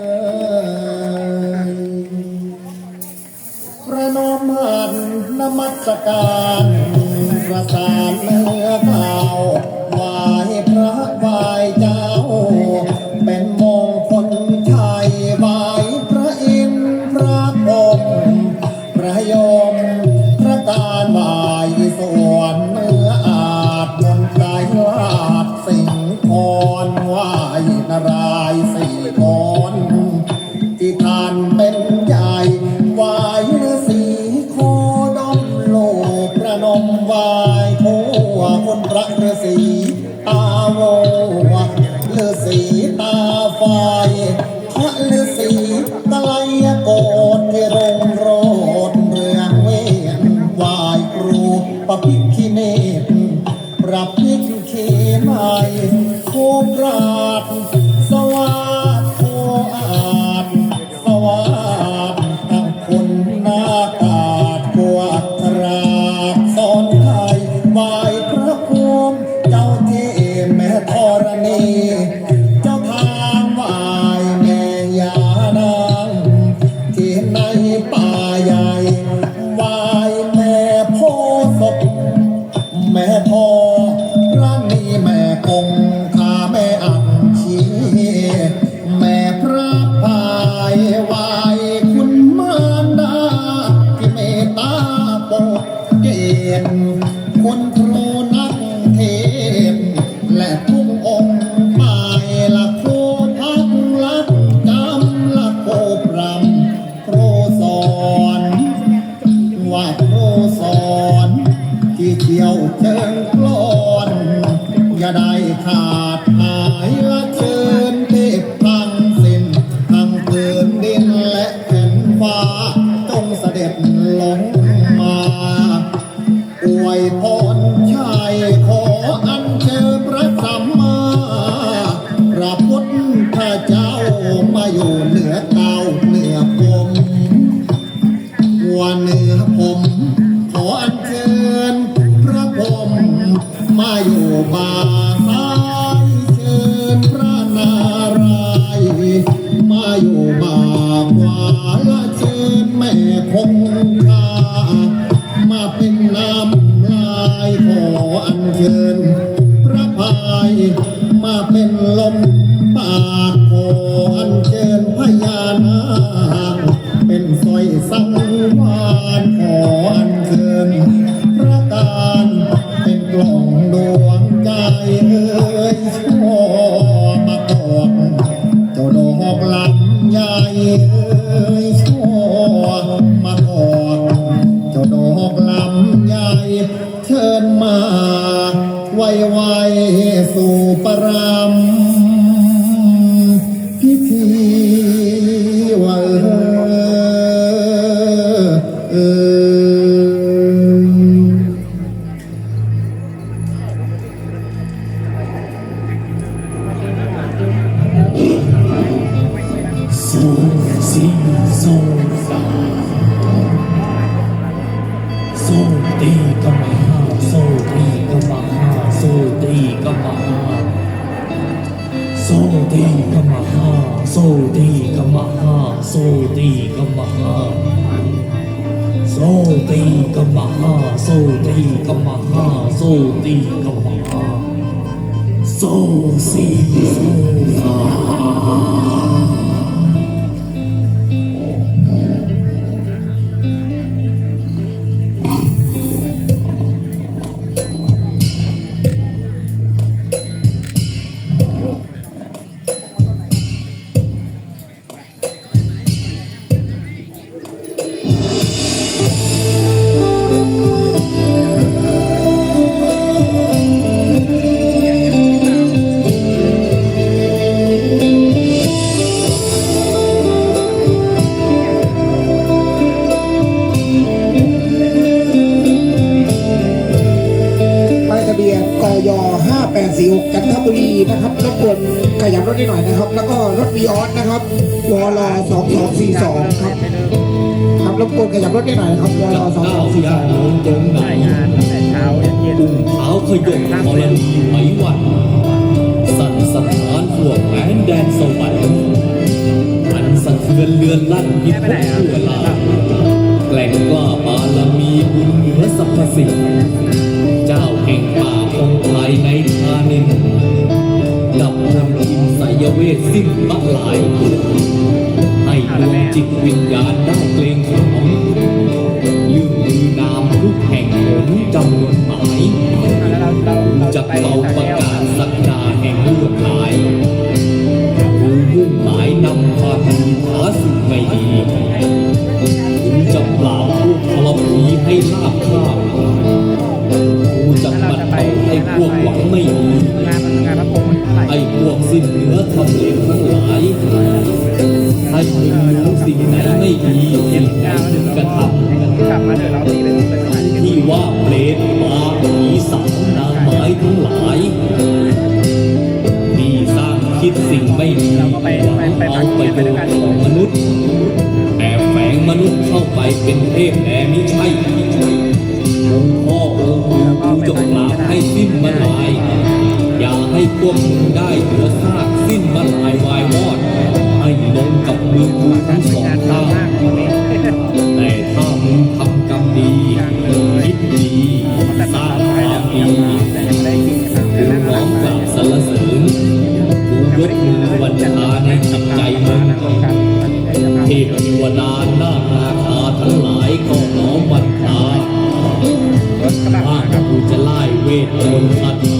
ประนมหันนมัสการประสานเนื้อข่าวไหวายพระไหวายเจ้า เป็นมงคลชัยไหวายพระอินทร์พระพรหมพระยมพระการไหวายส่วนเนื้ออาจมนต์ใจวาดสิงห์พรไหวายนารายณ์สี่พร ดับพิษเคไม่คกราด รำครูสอนว่าโปรสอนที่เที่ยวเชิงกลอนอย่าได้ขาดหายละเชิญเทพทั้งสิ้นทั้งพื้นดินและแผ่นฟ้าจงเสด็จลงมาอวยพรชัยขออัญเชิญพระสัมมาพระพุทธเจ้ามาอยู่เหนือ ใหญ่เชิญมา ไวไวๆสู่ประร โซตีกมหาโซตีกมหาโซตีกมหาโซตีกมหาโซสีโซ ให้หน่อยนะครับ แล้วก็รถวีออสนะครับวอลล์สองสองสี่สองครับครับรบกวนขยับรถให้หน่อยนะครับวอลล์สองสองสี่สองจงได้งานตั้งแต่เช้ายันเย็นอุ่นเท้าขยงมรณีไหวัน สั่นสะท้านหัวแหวนแดนสวรรค์มันสะเทือนเลือนลั่นพิภพเวลาแกล้งกล้าบาลมีบุญเหนือสรรพสิ่งเจ้าแห่งป่าขงไทยในทานิน เวทสิ้นมะลาย ให้ดวงจิตวิญญาณได้เกรง ให้ทุกสิ่งนั้นไม่ดีเป็นการกระทำที่ว่าเปรตมาผีสางนางไม้ทั้งหลายที่สร้างคิดสิ่งไม่ดีหวังเอาไปโดนของมนุษย์ แต่แฝงมนุษย์เข้าไปเป็นเทพแต่ไม่ใช่องค์พ่อองค์ครูจงลาให้สิ้นมาลาย อย่าให้พวกมึงได้เหลือ Lord, we love.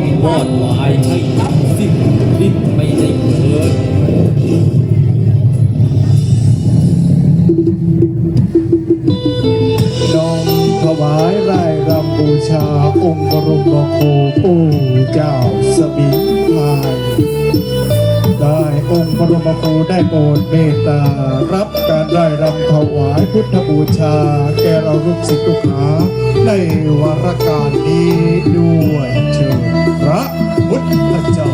ต้องวอดวายให้ทับสิบลิตรไม่ได้เกิดนมถวายไร่รำบูชาองค์บรมครู บรรมครูได้โปรดเมตตา รับการได้รำถวายพุทธบูชา แก่เราลูกศิษย์ลูกหาในวารการนี้ด้วยเชิญพระพุทธเจ้า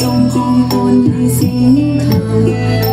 จงคงบนในสีทอง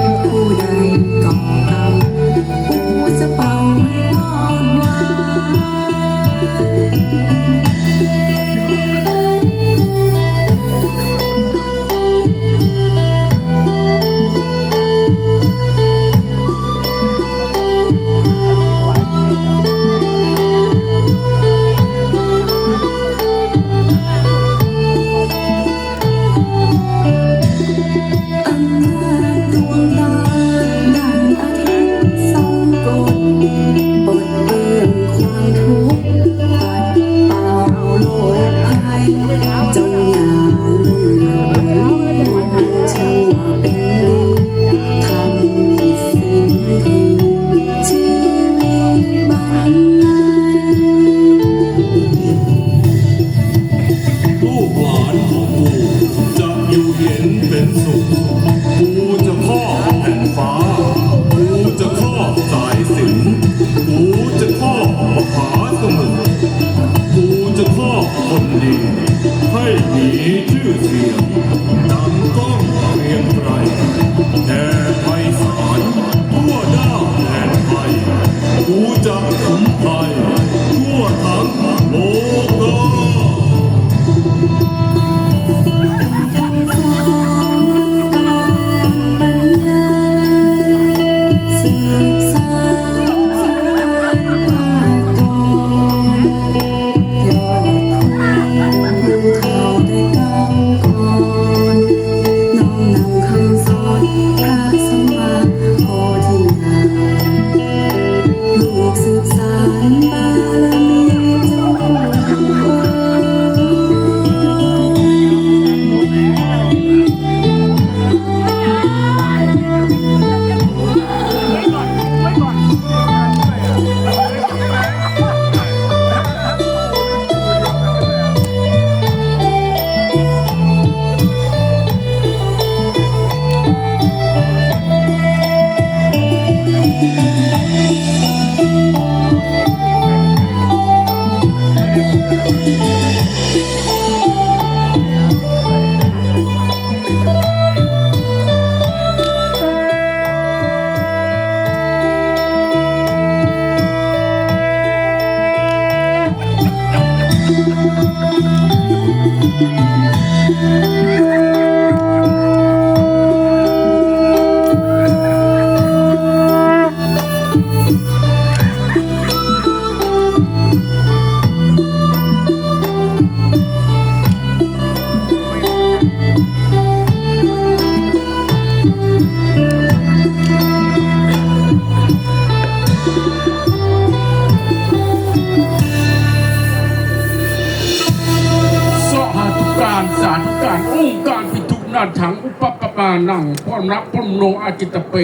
มุ่งการปิทุนาถังอุปปปานังพรนักพรมโนอาจิตเป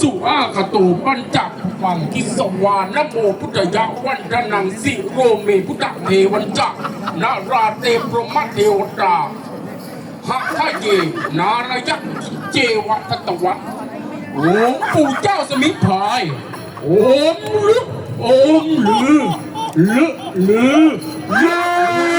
สุอาคตูปัญจวังกิสวานโมพุทธยะวันทนังสิโรเมพุทธเทวันจักนาราเตพรหมเทวตาหะทะเยนารยักเจวัตตวัตโอมปู่เจ้าสมิพายโอมลึกโอมลือลึลือลือ